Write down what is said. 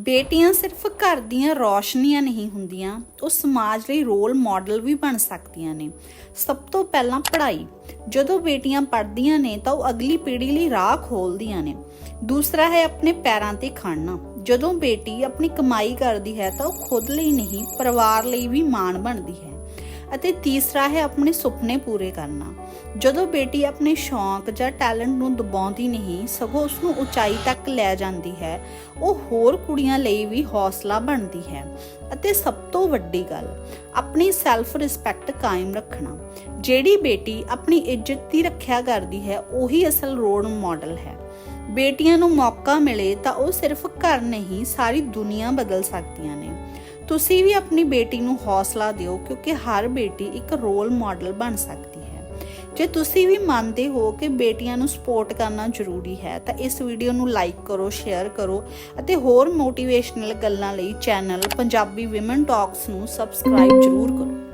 ਬੇਟੀਆਂ ਸਿਰਫ ਘਰ ਦੀਆਂ ਰੌਸ਼ਨੀਆਂ ਨਹੀਂ ਹੁੰਦੀਆਂ, ਉਹ ਸਮਾਜ ਲਈ ਰੋਲ ਮਾਡਲ ਵੀ ਬਣ ਸਕਦੀਆਂ ਨੇ। ਸਭ ਤੋਂ ਪਹਿਲਾਂ ਪੜ੍ਹਾਈ। ਜਦੋਂ ਬੇਟੀਆਂ ਪੜ੍ਹਦੀਆਂ ਨੇ ਤਾਂ ਉਹ ਅਗਲੀ ਪੀੜ੍ਹੀ ਲਈ ਰਾਹ ਖੋਲਦੀਆਂ ਨੇ। ਦੂਸਰਾ ਹੈ ਆਪਣੇ ਪੈਰਾਂ ਤੇ ਖੜਨਾ। ਜਦੋਂ ਬੇਟੀ ਆਪਣੀ ਕਮਾਈ ਕਰਦੀ ਹੈ ਤਾਂ ਉਹ ਖੁਦ ਲਈ ਨਹੀਂ, ਪਰਿਵਾਰ ਲਈ ਵੀ ਮਾਣ ਬਣਦੀ ਹੈ। ਅਤੇ ਤੀਸਰਾ ਹੈ ਆਪਣੇ ਸੁਪਨੇ ਪੂਰੇ ਕਰਨਾ। ਜਦੋਂ ਬੇਟੀ ਆਪਣੇ ਸ਼ੌਂਕ ਜਾਂ ਟੈਲੈਂਟ ਨੂੰ ਦਬਾਉਂਦੀ ਨਹੀਂ, ਸਗੋਂ ਉਸ ਨੂੰ ਉਚਾਈ ਤੱਕ ਲੈ ਜਾਂਦੀ ਹੈ, ਉਹ ਹੋਰ ਕੁੜੀਆਂ ਲਈ ਵੀ ਹੌਸਲਾ ਬਣਦੀ ਹੈ। ਅਤੇ ਸਭ ਤੋਂ ਵੱਡੀ ਗੱਲ, ਆਪਣੀ ਸੈਲਫ ਰਿਸਪੈਕਟ ਕਾਇਮ ਰੱਖਣਾ। ਜਿਹੜੀ ਬੇਟੀ ਆਪਣੀ ਇੱਜ਼ਤ ਦੀ ਰੱਖਿਆ ਕਰਦੀ ਹੈ, ਉਹੀ ਅਸਲ ਰੋਲ ਮਾਡਲ ਹੈ। ਬੇਟੀਆਂ ਨੂੰ ਮੌਕਾ ਮਿਲੇ ਤਾਂ ਉਹ ਸਿਰਫ ਘਰ ਨਹੀਂ, ਸਾਰੀ ਦੁਨੀਆ ਬਦਲ ਸਕਦੀਆਂ ਨੇ। ਤੁਸੀਂ ਵੀ ਆਪਣੀ ਬੇਟੀ ਨੂੰ ਹੌਸਲਾ ਦਿਓ, ਕਿਉਂਕਿ ਹਰ ਬੇਟੀ ਇੱਕ ਰੋਲ ਮਾਡਲ ਬਣ ਸਕਦੀ ਹੈ। ਜੇ ਤੁਸੀਂ ਵੀ ਮੰਨਦੇ ਹੋ ਕਿ ਬੇਟੀਆਂ ਨੂੰ ਸਪੋਰਟ ਕਰਨਾ ਜ਼ਰੂਰੀ ਹੈ, ਤਾਂ ਇਸ ਵੀਡੀਓ ਨੂੰ ਲਾਈਕ ਕਰੋ ਸ਼ੇਅਰ ਕਰੋ ਅਤੇ ਹੋਰ ਮੋਟੀਵੇਸ਼ਨਲ ਗੱਲਾਂ ਲਈ ਚੈਨਲ ਪੰਜਾਬੀ ਔਮਨ ਟਾਕਸ ਨੂੰ ਸਬਸਕ੍ਰਾਈਬ ਜ਼ਰੂਰ ਕਰੋ।